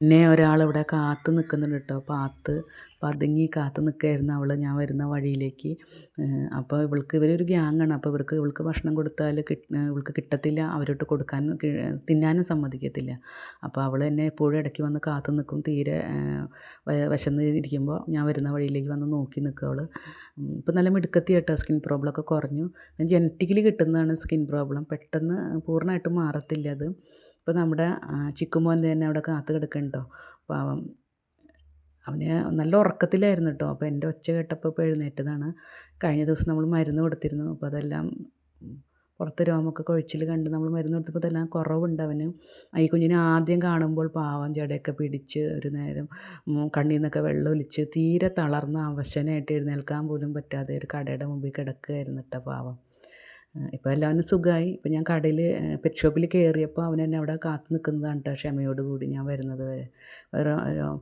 എന്നെ ഒരാളിവിടെ കാത്ത് നിൽക്കുന്നുണ്ട് കേട്ടോ പാത്ത് പതുങ്ങി കാത്ത് നിൽക്കുകയായിരുന്നു അവൾ ഞാൻ വരുന്ന വഴിയിലേക്ക്. അപ്പോൾ ഇവൾക്ക് ഇവരൊരു ഗ്യാങ്ങാണ്. അപ്പോൾ ഇവർക്ക് ഇവൾക്ക് ഭക്ഷണം കൊടുത്താൽ ഇവൾക്ക് കിട്ടത്തില്ല. അവരോട്ട് കൊടുക്കാൻ തിന്നാനും സമ്മതിക്കത്തില്ല. അപ്പോൾ അവൾ എന്നെ എപ്പോഴും ഇടയ്ക്ക് വന്ന് കാത്ത് നിൽക്കും തീരെ വിശന്ന് ഇരിക്കുമ്പോൾ ഞാൻ വരുന്ന വഴിയിലേക്ക് വന്ന് നോക്കി നിൽക്കും അവൾ ഇപ്പം നല്ല മിടുക്കത്തി കേട്ടോ സ്കിൻ പ്രോബ്ലം ഒക്കെ കുറഞ്ഞു. ജനറ്റിക്കലി കിട്ടുന്നതാണ് സ്കിൻ പ്രോബ്ലം. പെട്ടെന്ന് പൂർണമായിട്ടും മാറത്തില്ല അത്. ഇപ്പോൾ നമ്മുടെ ചിക്കുമോൻ തന്നെ അവിടെ കാത്തു കിടക്കുന്നുണ്ടോ പാവം. അവന് നല്ല ഉറക്കത്തിലായിരുന്നു കേട്ടോ അപ്പോൾ എന്റെ ഒച്ച കേട്ടപ്പോൾ ഇപ്പോൾ എഴുന്നേറ്റതാണ്. കഴിഞ്ഞ ദിവസം നമ്മൾ മരുന്ന് കൊടുത്തിരുന്നു. അപ്പോൾ അതെല്ലാം പുറത്ത് രോമൊക്കെ കൊഴിച്ചിൽ കണ്ട് നമ്മൾ മരുന്ന് കൊടുത്തപ്പോൾ അതെല്ലാം കുറവുണ്ട് അവന്. ഈ കുഞ്ഞിനെ ആദ്യം കാണുമ്പോൾ പാവം ജടയൊക്കെ പിടിച്ച് ഒരു നേരം കണ്ണിൽ നിന്നൊക്കെ വെള്ളം ഒലിച്ച് തീരെ തളർന്ന അവശനായിട്ട് എഴുന്നേൽക്കാൻ പോലും പറ്റാതെ ഒരു കടയുടെ മുമ്പിൽ കിടക്കുകയായിരുന്നു കേട്ടോ പാവം. ഇപ്പോൾ എല്ലാവനും സുഖമായി. ഇപ്പോൾ ഞാൻ കടയിൽ പെറ്റ് ഷോപ്പിൽ കയറിയപ്പോൾ അവൻ എന്നെ അവിടെ കാത്തു നിൽക്കുന്നതാണ് കേട്ടോ ക്ഷമയോട് കൂടി ഞാൻ വരുന്നത് വരെ.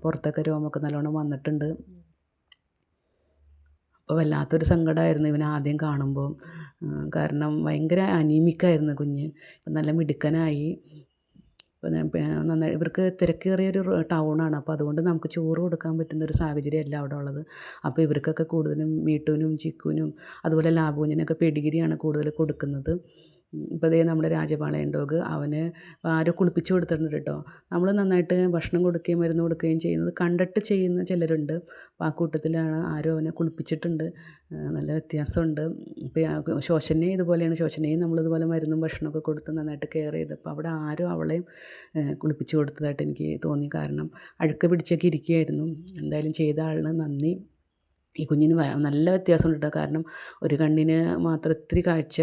പുറത്തൊക്കെ രോമൊക്കെ നല്ലോണം വന്നിട്ടുണ്ട്. അപ്പോൾ വല്ലാത്തൊരു സങ്കടമായിരുന്നു ഇവനെ ആദ്യം കാണുമ്പോൾ കാരണം ഭയങ്കര അനീമിക്കായിരുന്നു കുഞ്ഞ്. നല്ല മിടുക്കനായി. നന്നായി ഇവർക്ക് തിരക്കേറിയ തിരക്കേറിയൊരു ടൗണാണ്. അപ്പോൾ അതുകൊണ്ട് നമുക്ക് ചോറ് കൊടുക്കാൻ പറ്റുന്ന പറ്റുന്നൊരു സാഹചര്യമല്ല അവിടെ ഉള്ളത്. അപ്പോൾ ഇവർക്കൊക്കെ കൂടുതലും മീട്ടുവിനും ചിക്കൂനും അതുപോലെ ലാബുവിനൊക്കെ പെടിഗിരിയാണ് കൂടുതൽ കൊടുക്കുന്നത്. ഇപ്പോൾ ദേ നമ്മുടെ രാജപാളയൻ ഡോഗ് അവന് ആരോ കുളിപ്പിച്ച് കൊടുത്തിട്ടുണ്ട് കേട്ടോ. നമ്മൾ നന്നായിട്ട് ഭക്ഷണം കൊടുക്കുകയും മരുന്ന് കൊടുക്കുകയും ചെയ്യുന്നത് കണ്ടിട്ട് ചെയ്യുന്ന ചിലരുണ്ട്. അപ്പോൾ ആ കൂട്ടത്തിലാണ് ആരോ അവനെ കുളിപ്പിച്ചിട്ടുണ്ട്. നല്ല വ്യത്യാസമുണ്ട്. ഇപ്പോൾ ശോശനെ ഇതുപോലെയാണ്. ശോശനയും നമ്മളിതുപോലെ മരുന്നും ഭക്ഷണമൊക്കെ കൊടുത്ത് നന്നായിട്ട് കെയർ ചെയ്ത് അപ്പോൾ അവിടെ ആരോ അവളെയും കുളിപ്പിച്ച് കൊടുത്തതായിട്ട് എനിക്ക് തോന്നി. കാരണം അഴുക്ക് പിടിച്ചൊക്കെ ഇരിക്കുകയായിരുന്നു. എന്തായാലും ചെയ്ത ആളിന് നന്ദി. ഈ കുഞ്ഞിന് നല്ല വ്യത്യാസമുണ്ട് കേട്ടോ. കാരണം ഒരു കണ്ണിന് മാത്രം ഇത്തിരി കാഴ്ച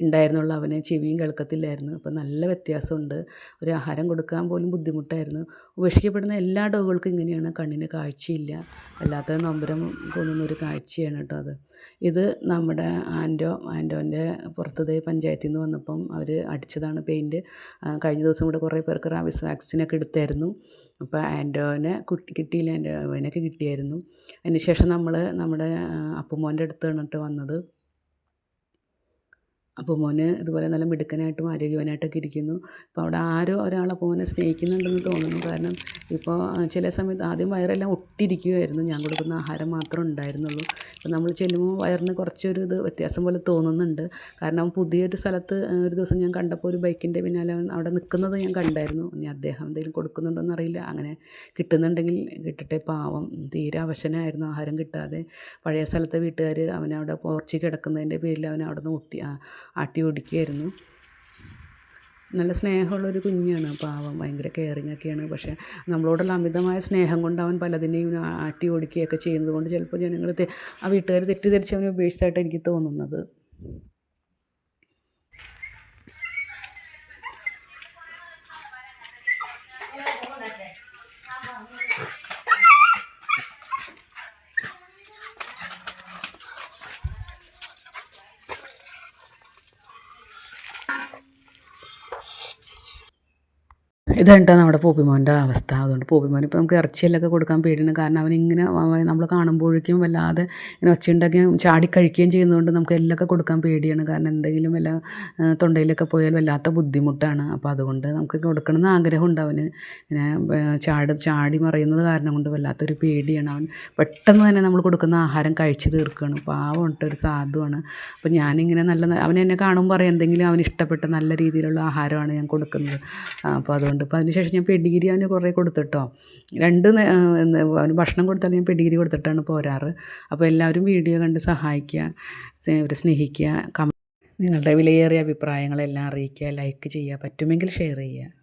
ഉണ്ടായിരുന്നുള്ളൂ. അവന് ചെവിയും കേൾക്കത്തില്ലായിരുന്നു. അപ്പം നല്ല വ്യത്യാസമുണ്ട്. ഒരു ആഹാരം കൊടുക്കാൻ പോലും ബുദ്ധിമുട്ടായിരുന്നു. ഉപേക്ഷിക്കപ്പെടുന്ന എല്ലാ ഡോഗുകൾക്കും ഇങ്ങനെയാണ്. കണ്ണിന് കാഴ്ചയില്ല. അല്ലാത്ത നൊമ്പരം തോന്നുന്ന ഒരു കാഴ്ചയാണ് കേട്ടോ അത്. ഇത് നമ്മുടെ ആന്റോ ആന്റോന്റെ പുറത്തത് പഞ്ചായത്തിൽ നിന്ന് വന്നപ്പം അവർ അടിച്ചതാണ് പെയിന്റ് കഴിഞ്ഞ ദിവസം കൂടെ കുറേ പേർക്ക് റാബിസ് വാക്സിനൊക്കെ എടുത്തായിരുന്നു. അപ്പോൾ ആന്റോനെ കുട്ടി കിട്ടിയില്ല. ആന്റോനൊക്കെ കിട്ടിയായിരുന്നു. അതിന് ശേഷം നമ്മൾ നമ്മുടെ അപ്പുമോന്റെ അടുത്ത് നിന്നിട്ട് വന്നത്. അപ്പോൾ മോന് ഇതുപോലെ നല്ല മിടുക്കനായിട്ടും ആരോഗ്യവാനായിട്ടൊക്കെ ഇരിക്കുന്നു. അപ്പോൾ അവിടെ ആരോ ഒരാൾ അപ്പോൾ മോനെ സ്നേഹിക്കുന്നുണ്ടെന്ന് തോന്നുന്നു. കാരണം ഇപ്പോൾ ചില സമയത്ത് ആദ്യം വയറെല്ലാം ഒട്ടിരിക്കുമായിരുന്നു ഞാൻ കൊടുക്കുന്ന ആഹാരം മാത്രം ഉണ്ടായിരുന്നുള്ളൂ. ഇപ്പോൾ നമ്മൾ ചെല്ലുമ്പോൾ വയറിന് കുറച്ചൊരു ഇത് വ്യത്യാസം പോലെ തോന്നുന്നുണ്ട്. കാരണം പുതിയൊരു സ്ഥലത്ത് ഒരു ദിവസം ഞാൻ കണ്ടപ്പോൾ ഒരു ബൈക്കിന്റെ പിന്നാലെ അവിടെ നിൽക്കുന്നത് ഞാൻ കണ്ടായിരുന്നു. ഇനി അദ്ദേഹം എന്തെങ്കിലും കൊടുക്കുന്നുണ്ടോയെന്ന് അറിയില്ല. അങ്ങനെ കിട്ടുന്നുണ്ടെങ്കിൽ കിട്ടട്ടെ പാവം. തീരെ അവശനായിരുന്നു ആഹാരം കിട്ടാതെ. പഴയ സ്ഥലത്തെ വീട്ടുകാർ അവനവിടെ പോർച്ചി കിടക്കുന്നതിന്റെ പേരിൽ അവനവിടെ നിന്ന് ഒട്ടി ആട്ടി ഓടിക്കുകയായിരുന്നു നല്ല സ്നേഹമുള്ളൊരു കുഞ്ഞാണ്. പാവം ഭയങ്കര കെയറിങ് ഒക്കെയാണ്. പക്ഷേ നമ്മളോടുള്ള അമിതമായ സ്നേഹം കൊണ്ട് അവൻ പലതിനെയും ആട്ടി ഓടിക്കുകയൊക്കെ ചെയ്യുന്നത് കൊണ്ട് ചിലപ്പോൾ ജനങ്ങൾ ആ വീട്ടുകാർ തെറ്റിദ്ധരിച്ച് അവനെ ഉപേക്ഷിച്ചതായിട്ട് എനിക്ക് തോന്നുന്നത്. ഇതാണ് നമ്മുടെ പൂപ്പിമോന്റെ അവസ്ഥ. അതുകൊണ്ട് പൂപ്പിമോൻ ഇപ്പോൾ നമുക്ക് ഇറച്ചിയെല്ലൊക്കെ കൊടുക്കാൻ പേടിയാണ്. കാരണം അവനിങ്ങനെ നമ്മൾ കാണുമ്പോഴേക്കും വല്ലാതെ ഇങ്ങനെ ഒച്ചയുണ്ടാക്കുകയും ചാടി കഴിക്കുകയും ചെയ്യുന്നതുകൊണ്ട് നമുക്ക് എല്ലൊക്കെ കൊടുക്കാൻ പേടിയാണ്. കാരണം എന്തെങ്കിലും വല്ല തൊണ്ടയിലൊക്കെ പോയാൽ വല്ലാത്ത ബുദ്ധിമുട്ടാണ്. അപ്പോൾ അതുകൊണ്ട് നമുക്ക് കൊടുക്കണമെന്ന് ആഗ്രഹമുണ്ട് അവന്. ഇങ്ങനെ ചാടി ചാടി മറിയുന്നത് കാരണം കൊണ്ട് വല്ലാത്തൊരു പേടിയാണ് അവൻ. പെട്ടെന്ന് തന്നെ നമ്മൾ കൊടുക്കുന്ന ആഹാരം കഴിച്ച് തീർക്കുകയാണ്. പാവമുണ്ട് ഒരു സാധുവാണ്. അപ്പോൾ ഞാനിങ്ങനെ നല്ല അവൻ എന്നെ കാണുമ്പോൾ പറയാം എന്തെങ്കിലും അവന് ഇഷ്ടപ്പെട്ട നല്ല രീതിയിലുള്ള ആഹാരമാണ് ഞാൻ കൊടുക്കുന്നത്. അപ്പോൾ അതുകൊണ്ട് അപ്പോൾ അതിനുശേഷം ഞാൻ പെഡിഗിരി അവന് കുറേ കൊടുത്തിട്ടോ. രണ്ട് അവന് ഭക്ഷണം കൊടുത്താലും ഞാൻ പെഡിഗിരി കൊടുത്തിട്ടാണ് പോരാറ്. അപ്പോൾ എല്ലാവരും വീഡിയോ കണ്ട് സഹായിക്കുക അവരെ സ്നേഹിക്കുക നിങ്ങളുടെ വിലയേറിയ അഭിപ്രായങ്ങളെല്ലാം അറിയിക്കുക ലൈക്ക് ചെയ്യുക പറ്റുമെങ്കിൽ ഷെയർ ചെയ്യുക.